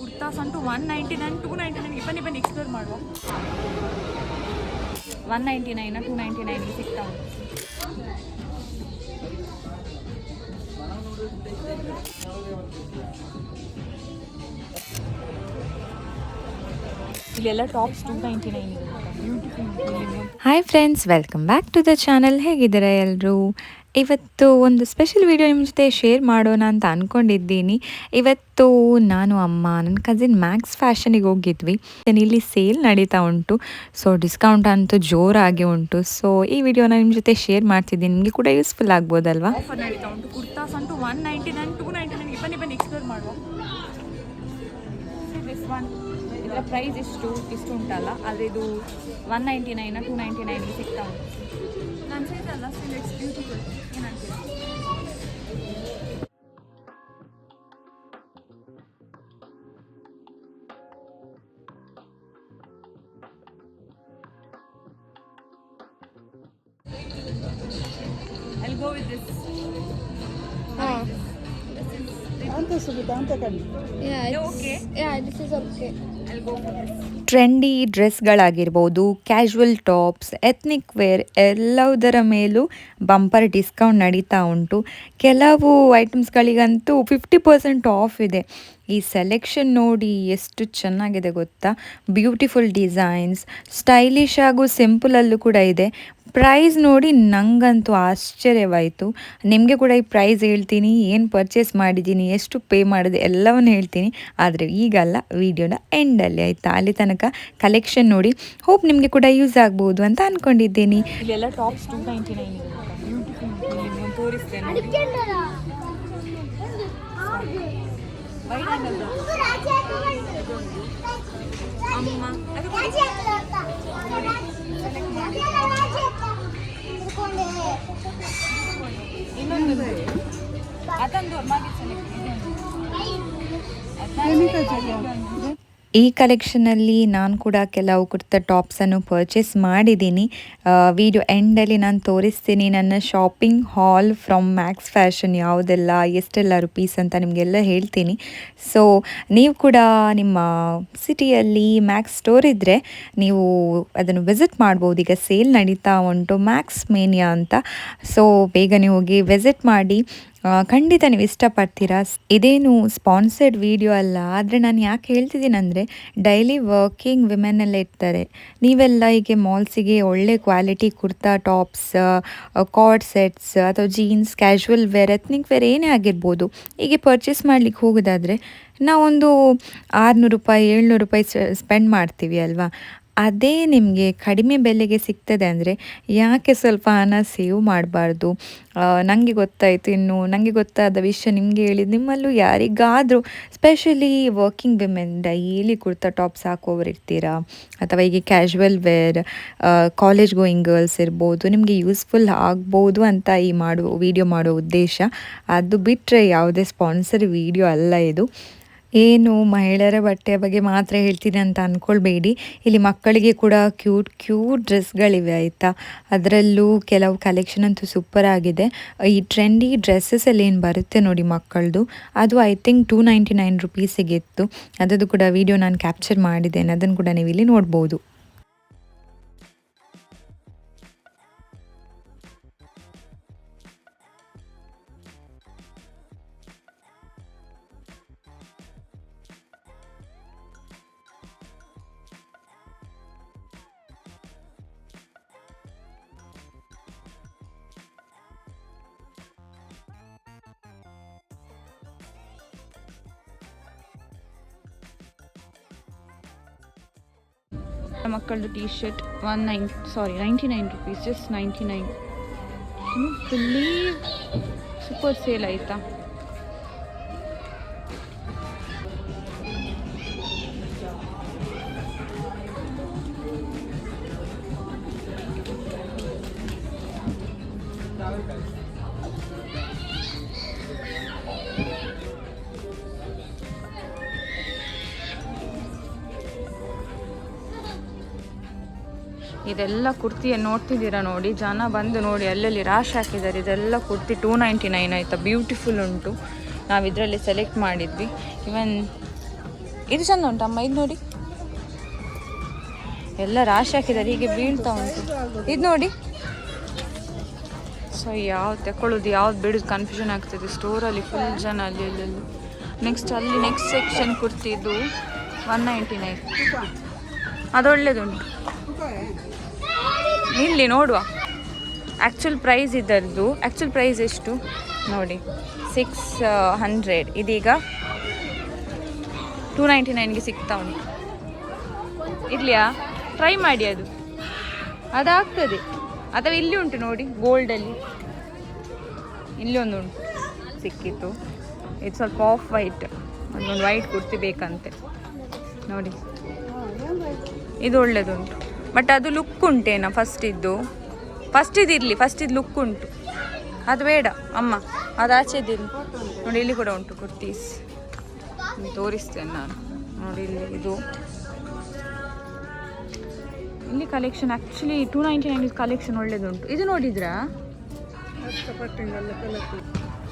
ಕುರ್ತಾಸ್ ಅಂತೂ one ninety nine two ninety ನೈನ್ಗೆ ಬನ್ನಿ ಬನ್ನಿ ಎಕ್ಸ್ಪ್ಲೋರ್ ಮಾಡುವ. One ninety nine two ninety ನೈನ್ಗೆ ಸಿಗ್ತಾ ಉಂಟು. ಇಲ್ಲೆಲ್ಲ tops two ninety nine beautiful hi friends welcome back to the channel ಹೇಗಿದ್ದಾರೆ ಎಲ್ಲರೂ ಇವತ್ತು ಒಂದು ಸ್ಪೆಷಲ್ ವಿಡಿಯೋ ನಿಮ್ಮ ಜೊತೆ ಶೇರ್ ಮಾಡೋಣ ಅಂತ ಅಂದ್ಕೊಂಡಿದ್ದೀನಿ ಇವತ್ತು ನಾನು, ಅಮ್ಮ, ನನ್ನ ಕಸಿನ್ ಮ್ಯಾಕ್ಸ್ ಫ್ಯಾಷನಿಗೆ ಹೋಗಿದ್ವಿ. ಇಲ್ಲಿ ಸೇಲ್ ನಡೀತಾ ಉಂಟು. ಸೊ ಡಿಸ್ಕೌಂಟ್ ಅಂತೂ ಜೋರಾಗಿ ಉಂಟು. ಸೊ ಈ ವಿಡಿಯೋನ ನಿಮ್ಮ ಜೊತೆ ಶೇರ್ ಮಾಡ್ತಿದ್ದೀನಿ. ನಿಮಗೆ ಕೂಡ ಯೂಸ್ಫುಲ್ ಆಗ್ಬೋದಲ್ವಾ? ನಡೀತಾ ಉಂಟು. ಕುರ್ತಾಸ್ ಅಂತೂ one ninety nine two ninety nine ಬನ್ನಿ ಬನ್ನಿ ಎಕ್ಸ್ಪ್ಲೋರ್ ಮಾಡುವ. ಇದರ ಪ್ರೈಸ್ ಇಷ್ಟು ಇಷ್ಟು ಉಂಟಲ್ಲ ಆದರೆ ಇದು one ninety nine two ninety ನೈನ್ಗೆ ಸಿಗ್ತಾ ಉಂಟು ನಾನು ಸೈಜಲ್ಲ ಸ್ಟಿಲ್ ಇಟ್ಸ್ ಬ್ಯೂಟಿಫುಲ್ ಏನಂತೀರ I'll go for this. Trendy ಡ್ರೆಸ್ಗಳಾಗಿರ್ಬೋದು casual tops ethnic wear ಎಲ್ಲದರ ಮೇಲೂ ಬಂಪರ್ ಡಿಸ್ಕೌಂಟ್ ನಡೀತಾ ಉಂಟು. ಕೆಲವು ಐಟಮ್ಸ್ಗಳಿಗಂತೂ ಫಿಫ್ಟಿ ಪರ್ಸೆಂಟ್ ಆಫ್ ಇದೆ. ಈ ಸೆಲೆಕ್ಷನ್ ನೋಡಿ ಎಷ್ಟು ಚೆನ್ನಾಗಿದೆ ಗೊತ್ತಾ? ಬ್ಯೂಟಿಫುಲ್ ಡಿಸೈನ್ಸ್ ಸ್ಟೈಲಿಶ್ ಹಾಗೂ ಸಿಂಪಲಲ್ಲೂ ಕೂಡ ಇದೆ. ಪ್ರೈಸ್ ನೋಡಿ ನಂಗಂತೂ ಆಶ್ಚರ್ಯವಾಯಿತು. ನಿಮಗೆ ಕೂಡ ಈ ಪ್ರೈಸ್ ಹೇಳ್ತೀನಿ, ಏನು ಪರ್ಚೇಸ್ ಮಾಡಿದ್ದೀನಿ, ಎಷ್ಟು ಪೇ ಮಾಡಿದೆ ಎಲ್ಲವನ್ನು ಹೇಳ್ತೀನಿ. ಆದರೆ ಈಗಲ್ಲ ವಿಡಿಯೋನ ಎಂಡಲ್ಲಿ ಆಯಿತಾ. ಅಲ್ಲಿ ತನಕ ಕಲೆಕ್ಷನ್ ನೋಡಿ ಹೋಪ್ ನಿಮಗೆ ಕೂಡ ಯೂಸ್ ಆಗ್ಬೋದು ಅಂತ ಅಂದ್ಕೊಂಡಿದ್ದೀನಿ ಎಲ್ಲ ಟಾಪ್ಸ್ ಟೂ ನೈಂಟಿ ನೈನ್ ತೋರಿಸ್ತೇನೆ. ಇನ್ನೊಂದು ಅದೊಂದು ಮಾಗಿ select ಇದೊಂದು. ಈ ಕಲೆಕ್ಷನಲ್ಲಿ ನಾನು ಕೂಡ ಕೆಲವು ಕುರ್ತಾ ಟಾಪ್ಸನ್ನು ಪರ್ಚೇಸ್ ಮಾಡಿದ್ದೀನಿ. ವಿಡಿಯೋ ಎಂಡಲ್ಲಿ ನಾನು ತೋರಿಸ್ತೀನಿ ನನ್ನ shopping haul from Max Fashion ಯಾವುದೆಲ್ಲ, ಎಷ್ಟೆಲ್ಲ ರುಪೀಸ್ ಅಂತ ನಿಮಗೆಲ್ಲ ಹೇಳ್ತೀನಿ. ಸೊ ನೀವು ಕೂಡ ನಿಮ್ಮ ಸಿಟಿಯಲ್ಲಿ ಮ್ಯಾಕ್ಸ್ ಸ್ಟೋರ್ ಇದ್ದರೆ ನೀವು ಅದನ್ನು ವಿಸಿಟ್ ಮಾಡ್ಬೋದು. ಈಗ ಸೇಲ್ ನಡೀತಾ ಉಂಟು ಮ್ಯಾಕ್ಸ್ ಮೇನಿಯಾ ಅಂತ. ಸೊ ಬೇಗನೆ ಹೋಗಿ ವಿಸಿಟ್ ಮಾಡಿ. ಖಂಡಿತ ನೀವು ಇಷ್ಟಪಡ್ತೀರಾ? ಇದೇನು ಸ್ಪಾನ್ಸರ್ಡ್ ವಿಡಿಯೋ ಅಲ್ಲ, ಆದರೆ ನಾನು ಯಾಕೆ ಹೇಳ್ತಿದ್ದೀನಿ ಅಂದರೆ ಡೈಲಿ ವರ್ಕಿಂಗ್ ವಿಮೆನ್ ಎಲ್ಲ ಇರ್ತಾರೆ. ನೀವೆಲ್ಲ ಹೀಗೆ ಮಾಲ್ಸಿಗೆ ಒಳ್ಳೆ quality kurta tops coord sets ಅಥವಾ jeans casual wear ethnic wear ಏನೇ ಆಗಿರ್ಬೋದು, ಹೀಗೆ ಪರ್ಚೇಸ್ ಮಾಡ್ಲಿಕ್ಕೆ ಹೋಗೋದಾದರೆ, ನಾವೊಂದು ಆರುನೂರು ರೂಪಾಯಿ, ಏಳ್ನೂರು ರೂಪಾಯಿ ಸ್ಪೆಂಡ್ ಮಾಡ್ತೀವಿ ಅಲ್ವಾ? ಅದೇ ನಿಮಗೆ ಕಡಿಮೆ ಬೆಲೆಗೆ ಸಿಗ್ತದೆ ಅಂದರೆ ಯಾಕೆ ಸ್ವಲ್ಪ ಹಣ ಸೇವ್ ಮಾಡಬಾರ್ದು? ನನಗೆ ಗೊತ್ತಾಯಿತು ಇನ್ನು ನನಗೆ ಗೊತ್ತಾದ ವಿಷಯ ನಿಮಗೆ ಹೇಳಿದ ನಿಮ್ಮಲ್ಲೂ ಯಾರಿಗಾದರೂ specially working women daily kurta tops ಹಾಕೋರು ಇರ್ತೀರಾ ಅಥವಾ ಹೀಗೆ casual wear college going girls ಇರ್ಬೋದು, ನಿಮಗೆ ಯೂಸ್ಫುಲ್ ಆಗ್ಬೋದು ಅಂತ ಈ ಮಾಡೋ ವಿಡಿಯೋ ಮಾಡೋ ಉದ್ದೇಶ. ಅದು ಬಿಟ್ಟರೆ ಯಾವುದೇ ಸ್ಪಾನ್ಸರ್ ವಿಡಿಯೋ ಅಲ್ಲ ಇದು. ಏನು ಮಹಿಳೆಯರ ಬಟ್ಟೆಯ ಬಗ್ಗೆ ಮಾತ್ರ ಹೇಳ್ತೀನಿ ಅಂತ ಅಂದ್ಕೊಳ್ಬೇಡಿ ಇಲ್ಲಿ ಮಕ್ಕಳಿಗೆ ಕೂಡ ಕ್ಯೂಟ್ ಕ್ಯೂಟ್ ಡ್ರೆಸ್ಗಳಿವೆ ಆಯಿತಾ? ಅದರಲ್ಲೂ ಕೆಲವು ಕಲೆಕ್ಷನ್ ಅಂತೂ ಸೂಪರ್ ಆಗಿದೆ. ಈ ಟ್ರೆಂಡಿ ಡ್ರೆಸ್ಸಸಲ್ಲಿ ಏನು ಬರುತ್ತೆ ನೋಡಿ ಮಕ್ಕಳದು? ಅದು I think two ninety nine ರುಪೀಸಿಗೆ ಇತ್ತು. ಅದದ್ದು ಕೂಡ ವಿಡಿಯೋ ನಾನು ಕ್ಯಾಪ್ಚರ್ ಮಾಡಿದ್ದೇನೆ. ಅದನ್ನು ಕೂಡ ನೀವು ಇಲ್ಲಿ ನೋಡ್ಬೋದು. ಮಕ್ಕಳದು T shirt one nine sorry ninety nine rupees just ninety nine believe super sale ಆಯಿತಾ ಇದೆಲ್ಲ ಕುರ್ತಿಯ ನೋಡ್ತಿದ್ದೀರಾ ನೋಡಿ, ಜನ ಬಂದು ನೋಡಿ ಅಲ್ಲಲ್ಲಿ ರಾಶ್ ಹಾಕಿದ್ದಾರೆ. ಇದೆಲ್ಲ ಕುರ್ತಿ ಟೂ ನೈಂಟಿ ನೈನ್ ಆಯಿತಾ ಬ್ಯೂಟಿಫುಲ್ ಉಂಟು. ನಾವು ಇದರಲ್ಲಿ ಸೆಲೆಕ್ಟ್ ಮಾಡಿದ್ವಿ. ಇವನ್ ಇದು ಚೆಂದ ಉಂಟಮ್ಮ ಇದು ನೋಡಿ. ಎಲ್ಲ ರಾಶಿ ಹಾಕಿದ್ದಾರೆ, ಹೀಗೆ ಬೀಳ್ತಾ ಉಂಟು. ಇದು ನೋಡಿ. ಸೊ ಯಾವ್ದು ತಗೊಳ್ಳೋದು ಯಾವ್ದು ಬಿಡೋದು ಕನ್ಫ್ಯೂಷನ್ ಆಗ್ತದೆ. ಸ್ಟೋರಲ್ಲಿ ಫುಲ್ ಜನ ಅಲ್ಲಿ ಅಲ್ಲಿ ನೆಕ್ಸ್ಟ್ ಅಲ್ಲಿ ನೆಕ್ಸ್ಟ್ ಸೆಕ್ಷನ್ ಕುರ್ತಿದ್ದು ಒನ್ ನೈಂಟಿ ನೈನ್ ಅದು ಒಳ್ಳೇದುಂಟು. ಇಲ್ಲಿ ನೋಡುವ. ಆ್ಯಕ್ಚುಲ್ ಪ್ರೈಸ್ ಇದರದ್ದು ಆ್ಯಕ್ಚುಲ್ ಪ್ರೈಸ್ ಎಷ್ಟು? ನೋಡಿ. ಸಿಕ್ಸ್ ಹಂಡ್ರೆಡ್ ಇದೀಗ ಟೂ ನೈಂಟಿ ನೈನ್ಗೆ ಸಿಗ್ತಾ ಉಂಟು. ಇರ್ಲಿಯಾ ಟ್ರೈ ಮಾಡಿ ಅದು. ಅದಾಗ್ತದೆ. ಅಥವಾ ಇಲ್ಲಿ ಉಂಟು ನೋಡಿ ಗೋಲ್ಡಲ್ಲಿ ಇಲ್ಲಿ ಒಂದು ಉಂಟು. ಸಿಕ್ಕಿತ್ತು ಇದು ಸ್ವಲ್ಪ ಆಫ್ ವೈಟ್ ಒಂದು ವೈಟ್ ಕುರ್ತಿ ಬೇಕಂತೆ. ನೋಡಿ. ಇದು ಒಳ್ಳೇದುಂಟು. ಬಟ್ ಅದು ಲುಕ್ ಉಂಟೇನ ಫಸ್ಟ್ ಇದ್ದು ಫಸ್ಟ್ ಇದಿರಲಿ ಫಸ್ಟ್ ಲುಕ್ ಉಂಟು. ಅದು ಬೇಡ, ಅಮ್ಮ, ಅದು ಆಚೆದಿರಲಿ. ನೋಡಿ, ಇಲ್ಲಿ ಕೂಡ ಉಂಟು ಕುರ್ತೀಸ್ ತೋರಿಸ್ತೇನೆ ನಾನು. ನೋಡಿ, ಇಲ್ಲಿ ಇದು. ಇಲ್ಲಿ collection actually two ninety nine collection ಒಳ್ಳೇದುಂಟು. ಇದು ನೋಡಿದ್ರಾ?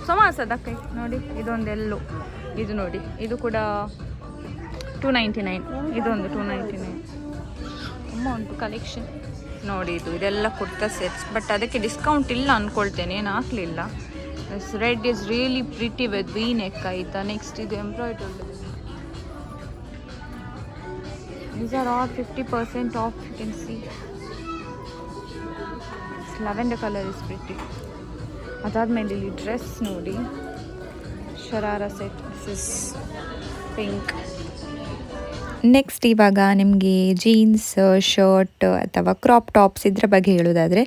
ಸಮಾಸ ಸಮಾಸದಕ್ಕೆ ನೋಡಿ ಇದೊಂದು ಎಲ್ಲೋ ಇದು ನೋಡಿ, ಇದು ಕೂಡ ಟೂ ನೈಂಟಿ ನೈನ್ ಇದೊಂದು ಟೂ ನೈಂಟಿ ನೈನ್ ತುಂಬ ಉಂಟು ಕಲೆಕ್ಷನ್ ನೋಡಿ ಇದು ಇದೆಲ್ಲ ಕುರ್ತಾ ಸೆಟ್ಸ್ ಬಟ್ ಅದಕ್ಕೆ ಡಿಸ್ಕೌಂಟ್ ಇಲ್ಲ ಅಂದ್ಕೊಳ್ತೇನೆ ಏನು ಹಾಕಲಿಲ್ಲ red is really pretty with V neck ಆಯಿತಾ? ನೆಕ್ಸ್ಟ್ ಇದು embroidery These are all 50% off, you can see. This lavender color is pretty. ಅದಾದ್ಮೇಲೆ ಇಲ್ಲಿ ಡ್ರೆಸ್ ನೋಡಿ. Sharara set this is pink next ಇವಾಗ ನಿಮಗೆ ಜೀನ್ಸ್ ಶರ್ಟ್ ಅಥವಾ ಕ್ರಾಪ್ ಟಾಪ್ಸ್ ಇದ್ರ ಬಗ್ಗೆ ಹೇಳೋದಾದರೆ,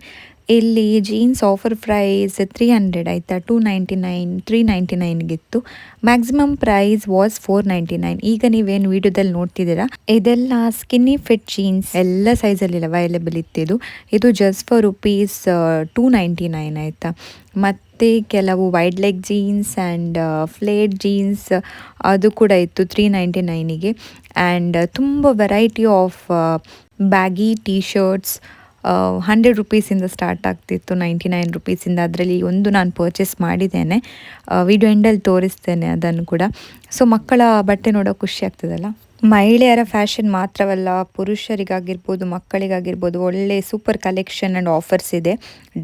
ಇಲ್ಲಿ jeans offer price three hundred ಆಯಿತಾ? Two ninety nine three ninety ನೈನ್ಗಿತ್ತು maximum price was four ninety nine ಈಗ ನೀವೇನು ವಿಡಿಯೋದಲ್ಲಿ ನೋಡ್ತಿದ್ದೀರಾ? ಇದೆಲ್ಲ ಸ್ಕಿನ್ನಿ ಫಿಟ್ ಜೀನ್ಸ್ ಎಲ್ಲ ಸೈಜಲ್ಲಿ ಅವೈಲೇಬಲ್ ಇತ್ತಿದು ಇದು. Just for rupees two ninety nine ಆಯಿತಾ? ಮತ್ತು ಕೆಲವು wide leg jeans and flared jeans ಅದು ಕೂಡ ಇತ್ತು ತ್ರೀ ನೈಂಟಿ ನೈನಿಗೆ ಆ್ಯಂಡ್ ತುಂಬ variety of baggy T shirts hundred ರುಪೀಸಿಂದ start ಆಗ್ತಿತ್ತು ನೈಂಟಿ ನೈನ್ ರುಪೀಸಿಂದ ಅದರಲ್ಲಿ ಒಂದು ನಾನು ಪರ್ಚೇಸ್ ಮಾಡಿದ್ದೇನೆ. ವಿಡಿಯೋ ಎಂಡಲ್ಲಿ ತೋರಿಸ್ತೇನೆ ಅದನ್ನು ಕೂಡ. ಸೊ ಮಕ್ಕಳ ಬಟ್ಟೆ ನೋಡೋ ಖುಷಿ ಆಗ್ತದಲ್ಲ? ಮಹಿಳೆಯರ ಫ್ಯಾಷನ್ ಮಾತ್ರವಲ್ಲ, ಪುರುಷರಿಗಾಗಿರ್ಬೋದು, ಮಕ್ಕಳಿಗಾಗಿರ್ಬೋದು, ಒಳ್ಳೆ ಸೂಪರ್ ಕಲೆಕ್ಷನ್ ಆ್ಯಂಡ್ ಆಫರ್ಸ್ ಇದೆ.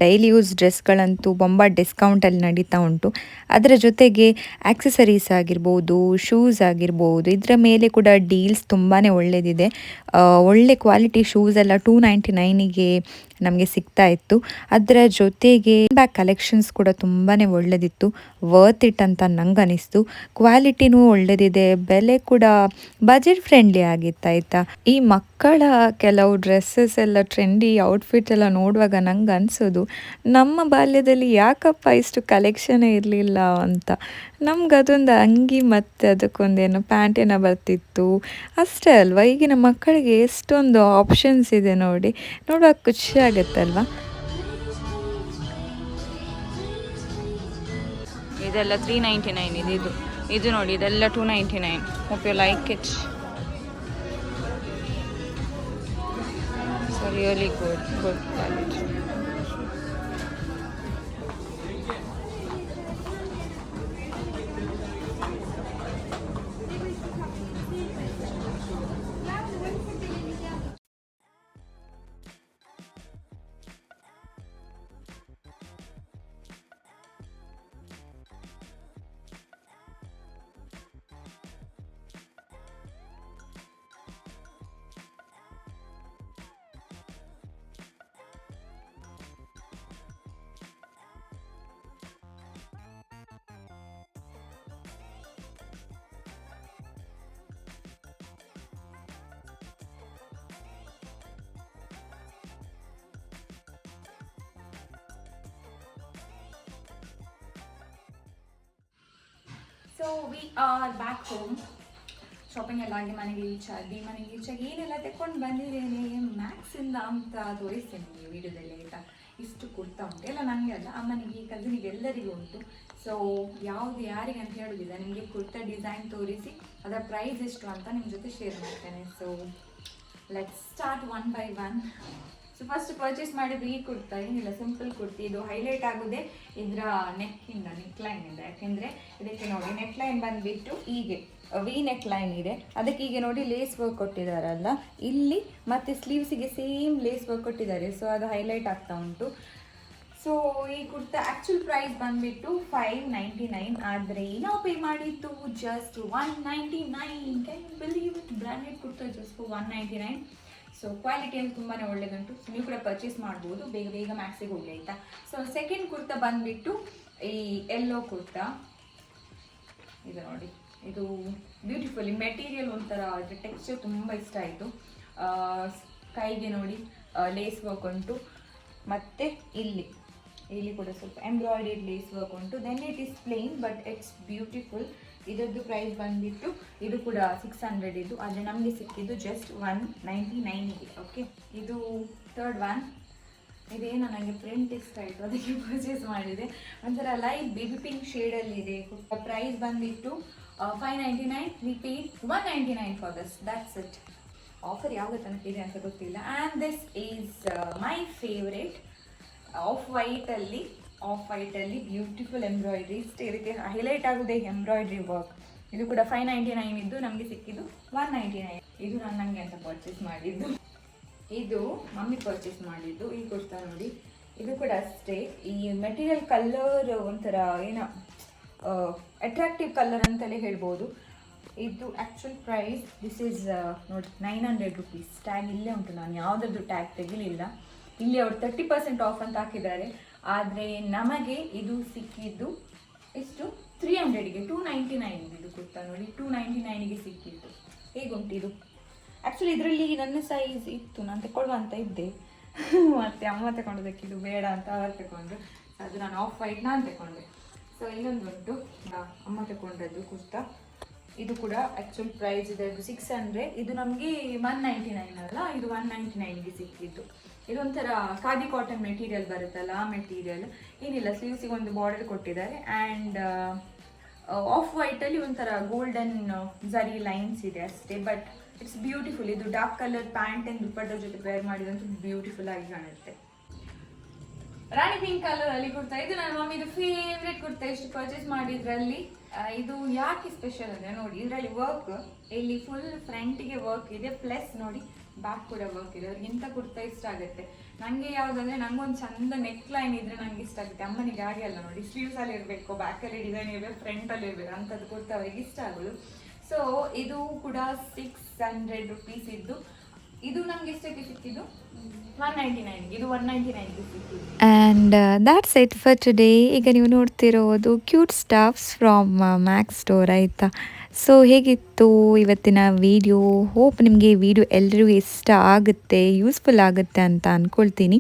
ಡೈಲಿ ಯೂಸ್ ಡ್ರೆಸ್ಗಳಂತೂ ಬೊಂಬ ಡಿಸ್ಕೌಂಟಲ್ಲಿ ನಡೀತಾ ಉಂಟು. ಅದರ ಜೊತೆಗೆ ಆಕ್ಸೆಸರೀಸ್ ಆಗಿರ್ಬೋದು, ಶೂಸ್ ಆಗಿರ್ಬೋದು, ಇದರ ಮೇಲೆ ಕೂಡ ಡೀಲ್ಸ್ ತುಂಬಾ ಒಳ್ಳೆಯದಿದೆ ಒಳ್ಳೆ ಕ್ವಾಲಿಟಿ ಶೂಸ್ ಎಲ್ಲ ಟೂ ನೈಂಟಿ ನೈನಿಗೆ ನಮಗೆ ಸಿಗ್ತಾ ಇತ್ತು. ಅದರ ಜೊತೆಗೆ ಬ್ಯಾಕ್ ಕಲೆಕ್ಷನ್ಸ್ ಕೂಡ ತುಂಬಾ ಒಳ್ಳೆದಿತ್ತು. ವರ್ತ್ ಇಟ್ ಅಂತ ನಂಗೆ ಅನಿಸ್ತು ಕ್ವಾಲಿಟಿನೂ ಒಳ್ಳೆದಿದೆ. ಬೆಲೆ ಕೂಡ, ಬಜೆಟ್ ಫ್ರೆಂಡ್ಲಿ ಆಗಿತ್ತು, ಆಯಿತಾ? ಈ ಮಕ್ಕಳ ಕೆಲವು ಡ್ರೆಸ್ಸಸ್ ಎಲ್ಲ ಟ್ರೆಂಡಿ ಔಟ್ಫಿಟ್ ಎಲ್ಲ ನೋಡುವಾಗ ನಂಗೆ ಅನಿಸೋದು, ನಮ್ಮ ಬಾಲ್ಯದಲ್ಲಿ ಯಾಕಪ್ಪ ಇಷ್ಟು ಕಲೆಕ್ಷನೇ ಇರಲಿಲ್ಲ ಅಂತ? ನಮ್ಗೆ ಅದೊಂದು ಅಂಗಿ ಮತ್ತು ಅದಕ್ಕೊಂದೇನು ಪ್ಯಾಂಟೇನ ಬರ್ತಿತ್ತು. ಅಷ್ಟೇ ಅಲ್ವಾ? ಈಗಿನ ಮಕ್ಕಳಿಗೆ ಎಷ್ಟೊಂದು ಆಪ್ಷನ್ಸ್ ಇದೆ ನೋಡಿ. ನೋಡುವಾಗ ಖುಷಿ ಆಗುತ್ತಲ್ವಾ? ಇದೆಲ್ಲ ತ್ರೀ ನೈಂಟಿ ನೈನ್ ಇದೆ ಇದು. ಇದು ನೋಡಿ, ಇದೆಲ್ಲ two ninety nine hope like it so really good good so we are back home shopping ಎಲ್ಲ ಆಗಿ ಮನೆಗೆ ರೀಚ್ ಆಗಿ ಮನೆಗೆ ರೀಚ್ ಆಗಿ ಏನೆಲ್ಲ ತೆಕ್ಕೊಂಡು ಬಂದಿದ್ದೇನೆ ಮ್ಯಾಕ್ಸಿಂದ ಅಂತ ತೋರಿಸ್ತೇನೆ ನಿಮಗೆ ವಿಡಿಯೋದಲ್ಲಿ ಆಯಿತಾ? ಇಷ್ಟು ಕುರ್ತಾ ಉಂಟು. ಎಲ್ಲ ನನಗೆ ಅಲ್ಲ, ಅಮ್ಮನಿಗೆ ಕಸಿನಿಗೆ ಎಲ್ಲರಿಗೂ ಉಂಟು. ಸೊ ಯಾವುದು ಯಾರಿಗೆ ಅಂತ ಹೇಳೋದಿಲ್ಲ. ನಿಮಗೆ ಕುರ್ತಾ ಡಿಸೈನ್ ತೋರಿಸಿ, ಅದರ ಪ್ರೈಸ್ ಎಷ್ಟು ಅಂತ ನಿಮ್ಮ ಜೊತೆ ಶೇರ್ ಮಾಡ್ತೇನೆ. So let start one by one so first purchase ಮಾಡಿದ್ರು ಈ ಕುರ್ತಾ, ಏನಿಲ್ಲ ಸಿಂಪಲ್ ಕುರ್ತಿ. ಇದು ಹೈಲೈಟ್ ಆಗೋದೇ ಇದರ ನೆಕ್ಕಿಂದ ನೆಕ್ ಲೈನಿಂದ ಯಾಕೆಂದರೆ ಇದಕ್ಕೆ ನೋಡಿ ನೆಕ್ ಲೈನ್ ಬಂದುಬಿಟ್ಟು ಹೀಗೆ ವಿ ನೆಕ್ ಲೈನ್ ಇದೆ. ಅದಕ್ಕೆ ಈಗ ನೋಡಿ ಲೇಸ್ ವರ್ಕ್ ಕೊಟ್ಟಿದ್ದಾರಲ್ಲ. ಇಲ್ಲಿ ಮತ್ತು ಸ್ಲೀವ್ಸಿಗೆ ಸೇಮ್ ಲೇಸ್ ವರ್ಕ್ ಕೊಟ್ಟಿದ್ದಾರೆ. ಸೊ ಅದು ಹೈಲೈಟ್ ಆಗ್ತಾ ಉಂಟು. ಸೊ ಈ ಕುರ್ತಾ ಆ್ಯಕ್ಚುಲ್ ಪ್ರೈಸ್ ಬಂದುಬಿಟ್ಟು ಫೈವ್ ನೈಂಟಿ ನೈನ್ ಆದರೆ ಏನೋ ಪೇ ಮಾಡಿದ್ದು just one ninety nine can believe it branded kurta just one ninety nine so quality ಅಂತ ತುಂಬಾ ಒಳ್ಳೇದುಂಟು. ನೀವು ಕೂಡ ಪರ್ಚೇಸ್ ಮಾಡ್ಬೋದು. ಬೇಗ ಬೇಗ ಮ್ಯಾಕ್ಸಿಗೆ ಹೋಗಿ ಆಯಿತಾ? ಸೊ ಸೆಕೆಂಡ್ ಕುರ್ತಾ ಬಂದುಬಿಟ್ಟು ಈ ಎಲ್ಲೋ ಕುರ್ತಾ. ಇದು ನೋಡಿ. ಇದು ಬ್ಯೂಟಿಫುಲ್ ಮೆಟೀರಿಯಲ್ ಒಂಥರ ಅದ್ರ ಟೆಕ್ಸ್ಚರ್ ತುಂಬ ಇಷ್ಟ ಆಯಿತು. ಕೈಗೆ ನೋಡಿ ಲೇಸ್ ವರ್ಕ್ ಉಂಟು. ಮತ್ತು ಇಲ್ಲಿ ಇಲ್ಲಿ ಕೂಡ ಸ್ವಲ್ಪ ಎಂಬ್ರಾಯ್ಡ್ರಿ ಲೇಸ್ ವರ್ಕ್ ಉಂಟು. Then it is plain but it's beautiful ಇದರದ್ದು ಪ್ರೈಸ್ ಬಂದ್ಬಿಟ್ಟು ಇದು ಕೂಡ ಸಿಕ್ಸ್ ಹಂಡ್ರೆಡ್ ಇದು. ಆದರೆ ನಮಗೆ ಸಿಕ್ಕಿದ್ದು ಜಸ್ಟ್ ಒನ್ ನೈಂಟಿ ನೈನಿಗೆ ಓಕೆ ಇದು ಥರ್ಡ್ ಒನ್ ಇದೇನು ನನಗೆ ಪ್ರಿಂಟ್ ಇಷ್ಟ ಆಯಿತು, ಅದಕ್ಕೆ ಪರ್ಚೇಸ್ ಮಾಡಿದೆ. ಒಂಥರ ಲೈಟ್ ಬೇಬಿ ಪಿಂಕ್ ಶೇಡಲ್ಲಿದೆ ಪ್ರೈಸ್ ಬಂದ್ಬಿಟ್ಟು five ninety nine we paid one ninety nine for this that's it offer ಯಾವಾಗ ತನಕ ಇದೆ ಅಂತ ಗೊತ್ತಿಲ್ಲ. And this is my favourite off ವೈಟಲ್ಲಿ off ವೈಟಲ್ಲಿ ಬ್ಯೂಟಿಫುಲ್ ಎಂಬ್ರಾಯ್ಡ್ರಿ ಇಷ್ಟೇ ಇದಕ್ಕೆ ಹೈಲೈಟ್ ಆಗೋದೇ ಎಂಬ್ರಾಯ್ಡ್ರಿ ವರ್ಕ್ ಇದು ಕೂಡ ಫೈವ್ ನೈಂಟಿ ನೈನ್ ಇದ್ದು ನಮಗೆ ಸಿಕ್ಕಿದ್ದು ಒನ್ ನೈಂಟಿ ನೈನ್ ಇದು ನಾನು ನನಗೆ ಅಂತ ಪರ್ಚೇಸ್ ಮಾಡಿದ್ದು. ಇದು ಮಮ್ಮಿ ಪರ್ಚೇಸ್ ಮಾಡಿದ್ದು. ಈ ಕುರ್ತಾ ನೋಡಿ? ಇದು ಕೂಡ ಅಷ್ಟೇ. ಈ ಮೆಟೀರಿಯಲ್ ಕಲರ್ ಒಂಥರ ಏನೋ ಅಟ್ರಾಕ್ಟಿವ್ ಕಲರ್ ಅಂತಲೇ ಹೇಳ್ಬೋದು. ಇದು ಆ್ಯಕ್ಚುಲ್ ಪ್ರೈಸ್ ದಿಸ್ ಈಸ್ ನೋಡಿ ನೈನ್ ಹಂಡ್ರೆಡ್ ರುಪೀಸ್ ಟ್ಯಾಗ್ ಇಲ್ಲೇ ಉಂಟು. ನಾನು ಯಾವುದಾದ್ರೂ ಟ್ಯಾಗ್ ತೆಗಿಲಿಲ್ಲ. ಇಲ್ಲಿ ಅವರು ತರ್ಟಿ ಪರ್ಸೆಂಟ್ ಆಫ್ ಅಂತ ಹಾಕಿದ್ದಾರೆ. ಆದರೆ ನಮಗೆ ಇದು ಸಿಕ್ಕಿದ್ದು ಎಷ್ಟು? ತ್ರೀ ಹಂಡ್ರೆಡ್ಗೆ ಟೂ ನೈಂಟಿ ನೈನ್ ಇದು ಕುರ್ತಾ ನೋಡಿ ಟೂ ನೈಂಟಿ ನೈನಿಗೆ ಸಿಕ್ಕಿತ್ತು ಹೇಗುಂಟು ಇದು? ಆ್ಯಕ್ಚುಲಿ ಇದರಲ್ಲಿ ನನ್ನ ಸೈಜ್ ಇತ್ತು, ನಾನು ತಗೊಳ್ಳುವ ಅಂತ ಇದ್ದೆ. ಮತ್ತೆ ಅಮ್ಮ ತಗೊಂಡದಕ್ಕೆ ಇದು ಬೇಡ ಅಂತ ಅವರು ತಗೊಂಡ್ರು ಅದು ನಾನು ಆಫ್ ವೈಟ್ ನಾನು ತಗೊಂಡೆ ಸೊ ಇನ್ನೊಂದು ಉಂಟು. ಅಮ್ಮ ತಗೊಂಡದ್ದು ಕುರ್ತಾ. ಇದು ಕೂಡ ಆ್ಯಕ್ಚುಲ್ ಪ್ರೈಸ್ ಇದರದ್ದು ಸಿಕ್ಸ್ ಹಂಡ್ರೆಡ್ ಇದು ನಮಗೆ ಒನ್ ನೈಂಟಿ ನೈನ್ ಅಲ್ಲ, ಇದು ಒನ್ ನೈಂಟಿ ನೈನ್ಗೆ ಸಿಕ್ಕಿದ್ದು. ಇದೊಂಥರ ಖಾದಿ ಕಾಟನ್ ಮೆಟೀರಿಯಲ್ ಬರುತ್ತಲ್ಲ ಆ ಮೆಟೀರಿಯಲ್ ಏನಿಲ್ಲ ಸ್ಲೀವ್ಸಿಗೆ ಒಂದು ಬಾರ್ಡರ್ ಕೊಟ್ಟಿದ್ದಾರೆ. ಆ್ಯಂಡ್ ಆಫ್ ವೈಟಲ್ಲಿ ಒಂಥರ ಗೋಲ್ಡನ್ ಜರಿ ಲೈನ್ಸ್ ಇದೆ ಅಷ್ಟೇ. ಬಟ್ ಇಟ್ಸ್ ಬ್ಯೂಟಿಫುಲ್ ಇದು dark colour pant and dupatta ಜೊತೆ ವೇರ್ ಮಾಡಿದಂತೂ ಬ್ಯೂಟಿಫುಲ್ ಆಗಿ ಕಾಣುತ್ತೆ. ರಾಣಿ ಪಿಂಕ್ ಕಲರ್ ಅಲ್ಲಿ ಕುರ್ತಾ. ಇದು ನನ್ನ ಮಮ್ಮಿದು ಫೇವ್ರೇಟ್ ಕುರ್ತಾ. ಇಷ್ಟು ಪರ್ಚೇಸ್ ಮಾಡಿದ್ರಲ್ಲಿ ಆ, ಇದು ಯಾಕೆ ಸ್ಪೆಷಲ್ ಅಂದ್ರೆ ನೋಡಿ ಇದರಲ್ಲಿ ವರ್ಕ್ ಇಲ್ಲಿ ಫುಲ್ ಫ್ರಂಟಿಗೆ ವರ್ಕ್ ಇದೆ. ಪ್ಲಸ್ ನೋಡಿ ಬ್ಯಾಕ್ ಕೂಡ ವರ್ಕ್ ಇದೆ ಅವ್ರಿಗೆ ಇಂಥ ಕುರ್ತಾ ಇಷ್ಟ ಆಗುತ್ತೆ. ನನಗೆ ಯಾವುದಂದ್ರೆ ನಂಗೊಂದು ಚಂದ ನೆಕ್ ಲೈನ್ ಇದ್ರೆ ನಂಗೆ ಇಷ್ಟ ಆಗುತ್ತೆ. ಅಮ್ಮನಿಗೆ ಹಾಗೆ ಅಲ್ಲ ನೋಡಿ ಸ್ಲೀವ್ಸಲ್ಲಿ ಇರಬೇಕು ಬ್ಯಾಕಲ್ಲಿ ಡಿಸೈನ್ ಇರಬೇಕು ಫ್ರಂಟಲ್ಲಿ ಇರಬೇಕು, ಅಂಥದ್ದು ಕುರ್ತಾ ಅವರಿಗೆ ಇಷ್ಟ ಆಗೋದು. ಸೊ ಇದು ಕೂಡ ಸಿಕ್ಸ್ ಹಂಡ್ರೆಡ್ ರುಪೀಸ್ ಇದ್ದು ಇದು ನಮಗೆ ಎಷ್ಟಕ್ಕೆ ಸಿಕ್ಕಿದ್ದು? And that's it for today ಈಗ ನೀವು ನೋಡ್ತಿರೋದು cute stuffs from Max store ಆಯಿತಾ? ಸೊ ಹೇಗಿತ್ತು ಇವತ್ತಿನ ವಿಡಿಯೋ ಹೋಪ್ ನಿಮಗೆ ವಿಡಿಯೋ ಎಲ್ಲರಿಗೂ ಇಷ್ಟ ಆಗುತ್ತೆ ಯೂಸ್ಫುಲ್ ಆಗುತ್ತೆ ಅಂತ ಅಂದ್ಕೊಳ್ತೀನಿ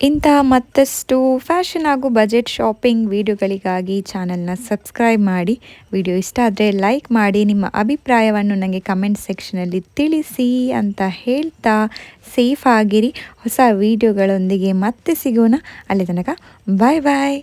ಇಂತಹ ಮತ್ತಷ್ಟು ಫ್ಯಾಷನ್ ಹಾಗೂ ಬಜೆಟ್ ಶಾಪಿಂಗ್ ವಿಡಿಯೋಗಳಿಗಾಗಿ ಚಾನಲ್ನ ಸಬ್ಸ್ಕ್ರೈಬ್ ಮಾಡಿ. ವಿಡಿಯೋ ಇಷ್ಟ ಆದರೆ ಲೈಕ್ ಮಾಡಿ. ನಿಮ್ಮ ಅಭಿಪ್ರಾಯವನ್ನು ನನಗೆ ಕಮೆಂಟ್ ಸೆಕ್ಷನಲ್ಲಿ ತಿಳಿಸಿ ಅಂತ ಹೇಳ್ತಾ ಸೇಫ್ ಆಗಿರಿ. ಹೊಸ ವಿಡಿಯೋಗಳೊಂದಿಗೆ ಮತ್ತೆ ಸಿಗೋಣ. ಅಲ್ಲಿ ತನಕ ಬಾಯ್ ಬಾಯ್.